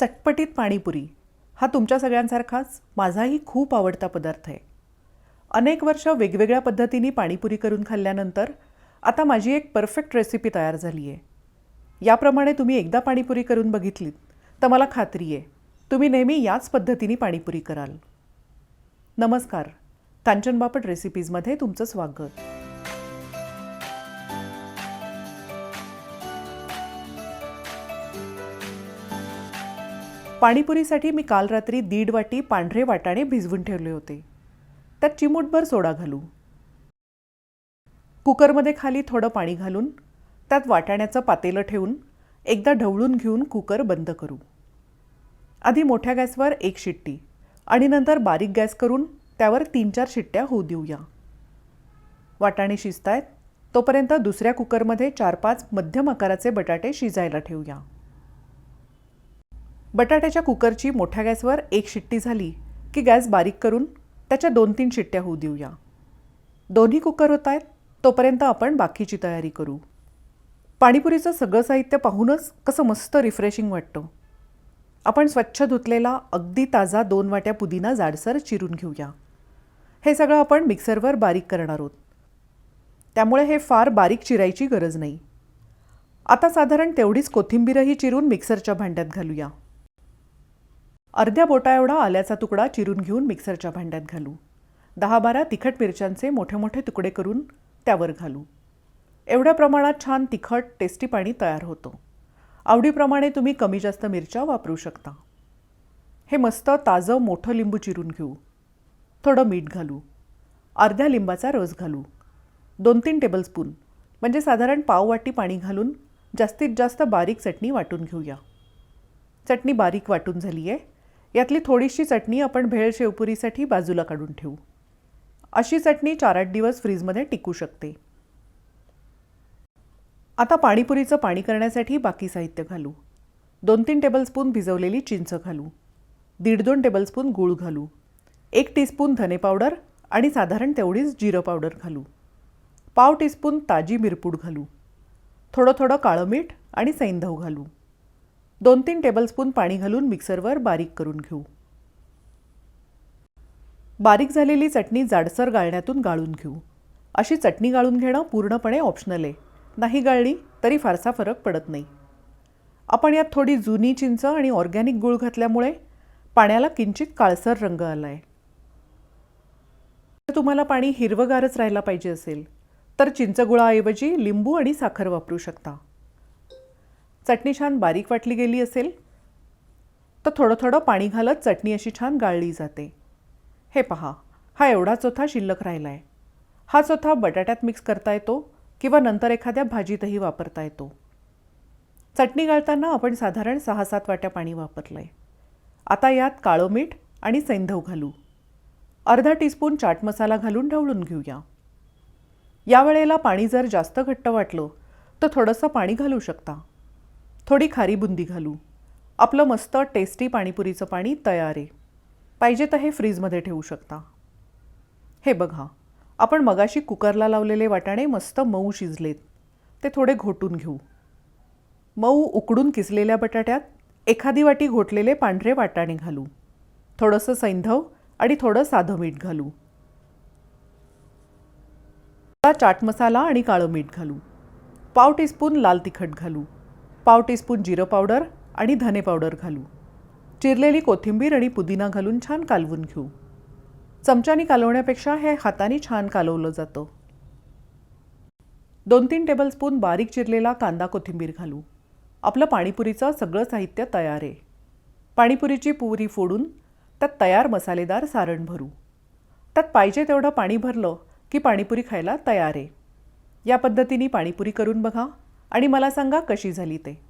चटपटीत पाणीपुरी. हा तुमच्या सगळ्यांसारखाच माझाही खूप आवडता पदार्थ आहे. अनेक वर्ष वेगवेगळ्या पद्धतीने पाणीपुरी करून खाल्ल्यानंतर आता माझी एक परफेक्ट रेसिपी तयार झाली आहे. याप्रमाणे तुम्ही एकदा पाणीपुरी करून बघितलीत तर मला खात्री आहे तुम्ही नेहमी याच पद्धतीने पाणीपुरी कराल. नमस्कार कांचन बापट रेसिपीजमध्ये तुमचं स्वागत. पाणीपुरीसाठी मी काल रात्री दीड वाटी पांढरे वाटाणे भिजवून ठेवले होते. त्यात चिमूटभर सोडा घालू. कुकरमध्ये खाली थोडं पाणी घालून त्यात वाटाण्याचं पातेलं ठेवून एकदा ढवळून घेऊन कुकर बंद करू. आधी मोठ्या गॅसवर एक शिट्टी आणि नंतर बारीक गॅस करून त्यावर तीन चार शिट्ट्या होऊ देऊया. वाटाणे शिजतायत तोपर्यंत दुसऱ्या कुकरमध्ये चार पाच मध्यम आकाराचे बटाटे शिजायला ठेवूया. बटाट्याच्या कुकरची मोठ्या गॅसवर एक शिट्टी झाली की गॅस बारीक करून त्याच्या दोन तीन शिट्ट्या होऊ देऊया. दोन्ही कुकर होत आहेत तोपर्यंत आपण बाकीची तयारी करू. पाणीपुरीचं सगळं साहित्य पाहूनच कसं मस्त रिफ्रेशिंग वाटतं. आपण स्वच्छ धुतलेला अगदी ताजा दोन वाट्या पुदिना जाडसर चिरून घेऊया. हे सगळं आपण मिक्सरवर बारीक करणार आहोत. त्यामुळे हे फार बारीक चिरायची गरज नाही. आता साधारण तेवढीच कोथिंबीरही चिरून मिक्सरच्या भांड्यात घालूया. अर्ध्या बोटा एवढा आल्याचा तुकडा चिरून घेऊन मिक्सरच्या भांड्यात घालू. दहा बारा तिखट मिरच्यांचे मोठे मोठे तुकडे करून त्यावर घालू. एवढ्या प्रमाणात छान तिखट टेस्टी पाणी तयार होतं. आवडीप्रमाणे तुम्ही कमी जास्त मिरच्या वापरू शकता. हे मस्त ताजं मोठं लिंबू चिरून घेऊ. थोडं मीठ घालू. अर्ध्या लिंबाचा रस घालू. दोन तीन टेबलस्पून म्हणजे साधारण पाव वाटी पाणी घालून जास्तीत जास्त बारीक चटणी वाटून घेऊया. चटणी बारीक वाटून झाली आहे यातली थोडीशी चटणी आपण भेळ शेवपुरीसाठी बाजूला काढून ठेवू. अशी चटणी चार आठ दिवस फ्रीजमध्ये टिकू शकते. आता पाणीपुरीचं पाणी करण्यासाठी बाकी साहित्य घालू. दोन तीन टेबलस्पून भिजवलेली चिंच घालू. दीड दोन टेबलस्पून गूळ घालू. एक टीस्पून धने पावडर आणि साधारण तेवढीच जिरं पावडर घालू. पाव टीस्पून ताजी मिरपूड घालू. थोडं थोडं काळं मीठ आणि सैंधव घालू. दोन तीन टेबलस्पून पाणी घालून मिक्सरवर बारीक करून घेऊ. बारीक झालेली चटणी जाडसर गाळण्यातून गाळून घेऊ. अशी चटणी गाळून घेणं पूर्णपणे ऑप्शनल आहे. नाही गाळली तरी फारसा फरक पडत नाही. आपण यात थोडी जुनी चिंच आणि ऑर्गॅनिक गूळ घातल्यामुळे पाण्याला किंचित काळसर रंग आला आहे जर तुम्हाला पाणी हिरवगारच राहायला पाहिजे असेल तर चिंचगुळाऐवजी लिंबू आणि साखर वापरू शकता. चटणी छान बारीक वाटली गेली असेल तर थोडं थोडं पाणी घालत चटणी अशी छान गाळली जाते. हे पहा हा एवढा चोथा शिल्लक राहिला आहे हा चोथा बटाट्यात मिक्स करता येतो किंवा नंतर एखाद्या भाजीतही वापरता येतो. चटणी गाळताना आपण साधारण सहा सात वाट्या पाणी वापरलं आहे आता यात काळं मीठ आणि सैंधव घालू. अर्धा टीस्पून चाट मसाला घालून ढवळून घेऊया. यावेळेला पाणी जर जास्त घट्ट वाटलं तर थोडंसं पाणी घालू शकता. थोडी खारी बुंदी घालू. आपलं मस्त टेस्टी पाणीपुरीचं पाणी तयार आहे. पाहिजे तर हे फ्रीजमध्ये ठेवू शकता. हे बघा आपण मगाशी कुकरला लावलेले वाटाणे मस्त मऊ शिजलेत. ते थोडे घोटून घेऊ. मऊ उकडून किसलेल्या बटाट्यात एखादी वाटी घोटलेले पांढरे वाटाणे घालू. थोडंसं सैंधव आणि थोडं साधं मीठ घालू. थोडा चाट मसाला आणि काळं मीठ घालू. पाव टीस्पून लाल तिखट घालू. पाव टीस्पून जिरं पावडर आणि धने पावडर घालू. चिरलेली कोथिंबीर आणि पुदिना घालून छान कालवून घेऊ. चमच्यानी कालवण्यापेक्षा हे हाताने छान कालवलं जातं. दोन तीन टेबलस्पून बारीक चिरलेला कांदा कोथिंबीर घालू. आपलं पाणीपुरीचं सगळं साहित्य तयार आहे. पाणीपुरीची पुरी फोडून त्यात तयार मसालेदार सारण भरू. त्यात पाहिजे तेवढं पाणी भरलं की पाणीपुरी खायला तयार आहे. या पद्धतीने पाणीपुरी करून बघा आणि मला सांगा कशी झाली ते.